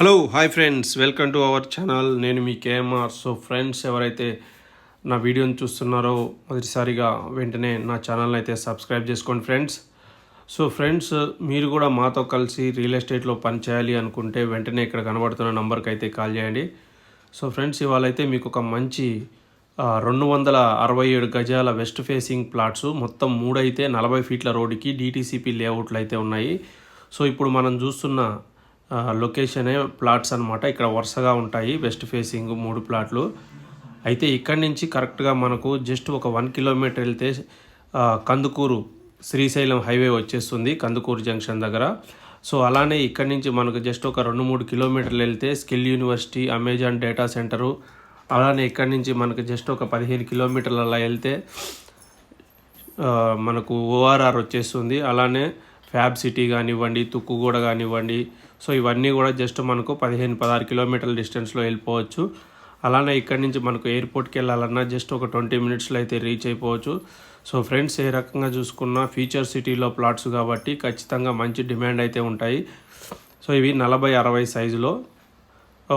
Hello hi friends welcome to our channel నేను మీ KMR so friends ఎవరైతే నా వీడియోని చూస్తున్నారో మొదటిసారిగా వెంటనే నా ఛానల్ని అయితే సబ్స్క్రైబ్ చేసుకోండి ఫ్రెండ్స్ సో ఫ్రెండ్స్ మీరు కూడా మాతో కలిసి రియల్ ఎస్టేట్లో పని చేయాలి అనుకుంటే వెంటనే ఇక్కడ కనబడుతున్న నంబర్కి అయితే కాల్ చేయండి. సో ఫ్రెండ్స్ ఇవాళైతే మీకు ఒక మంచి రెండు వందల అరవై ఏడు గజాల వెస్ట్ ఫేసింగ్ ప్లాట్స్ మొత్తం మూడైతే నలభై ఫీట్ల రోడ్డుకి డీటీసీపీ లేఅవుట్లు అయితే ఉన్నాయి. సో ఇప్పుడు మనం చూస్తున్న లొకేషనే ప్లాట్స్ అన్నమాట. ఇక్కడ వరుసగా ఉంటాయి. వెస్ట్ ఫేసింగ్ మూడు ప్లాట్లు. అయితే ఇక్కడి నుంచి కరెక్ట్గా మనకు జస్ట్ ఒక వన్ కిలోమీటర్ వెళ్తే కందుకూరు శ్రీశైలం హైవే వచ్చేస్తుంది కందుకూరు జంక్షన్ దగ్గర. సో అలానే ఇక్కడి నుంచి మనకు జస్ట్ ఒక రెండు మూడు కిలోమీటర్లు వెళ్తే skill university Amazon data centre అలానే ఇక్కడి నుంచి మనకు జస్ట్ ఒక పదిహేను కిలోమీటర్లు అలా వెళ్తే మనకు ఓఆర్ఆర్ వచ్చేస్తుంది. అలానే ఫ్యాబ్ సిటీ కానివ్వండి తుక్కుగూడ కానివ్వండి. సో ఇవన్నీ కూడా జస్ట్ మనకు పదిహేను పదహారు కిలోమీటర్ల డిస్టెన్స్లో వెళ్ళిపోవచ్చు. అలానే ఇక్కడి నుంచి మనకు ఎయిర్పోర్ట్కి వెళ్ళాలన్నా జస్ట్ ఒక ట్వంటీ మినిట్స్లో అయితే రీచ్ అయిపోవచ్చు. సో ఫ్రెండ్స్ ఏ రకంగా చూసుకున్నా ఫ్యూచర్ సిటీలో ప్లాట్స్ కాబట్టి ఖచ్చితంగా మంచి డిమాండ్ అయితే ఉంటాయి. సో ఇవి నలభై అరవై సైజులో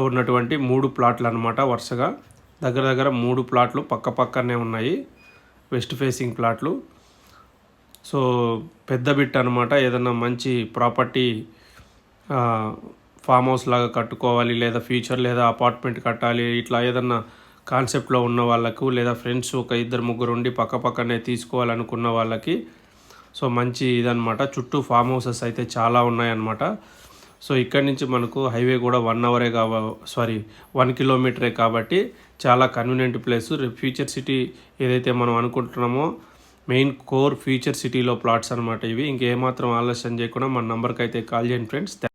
ఉన్నటువంటి మూడు ప్లాట్లు అనమాట వరుసగా. దగ్గర దగ్గర మూడు ప్లాట్లు పక్క పక్కనే ఉన్నాయి. వెస్ట్ ఫేసింగ్ ప్లాట్లు సో పెద్ద బిట్ అనమాట ఏదన్నా మంచి ప్రాపర్టీ ఫామ్ హౌస్ లాగా కట్టుకోవాలి లేదా ఫ్యూచర్ లేదా అపార్ట్మెంట్ కట్టాలి ఇట్లా ఏదన్నా కాన్సెప్ట్లో ఉన్న వాళ్ళకు లేదా ఫ్రెండ్స్ ఒక ఇద్దరు ముగ్గురు ఉండి పక్క పక్కనే తీసుకోవాలనుకున్న వాళ్ళకి సో మంచి ఇదనమాట చుట్టూ ఫామ్ హౌసెస్ అయితే చాలా ఉన్నాయన్నమాట. సో ఇక్కడి నుంచి మనకు హైవే కూడా వన్ అవరే కావ సారీ వన్ కిలోమీటరే కాబట్టి చాలా కన్వీనియంట్ ప్లేస్. ఫ్యూచర్ సిటీ ఏదైతే మనం అనుకుంటున్నామో మెయిన్ కోర్ ఫ్యూచర్ సిటీలో ప్లాట్స్ అనమాట ఇవి. ఇంకేమాత్రం ఆలస్యం చేయకుండా మన నంబర్కి అయితే కాల్ చేయండి ఫ్రెండ్స్.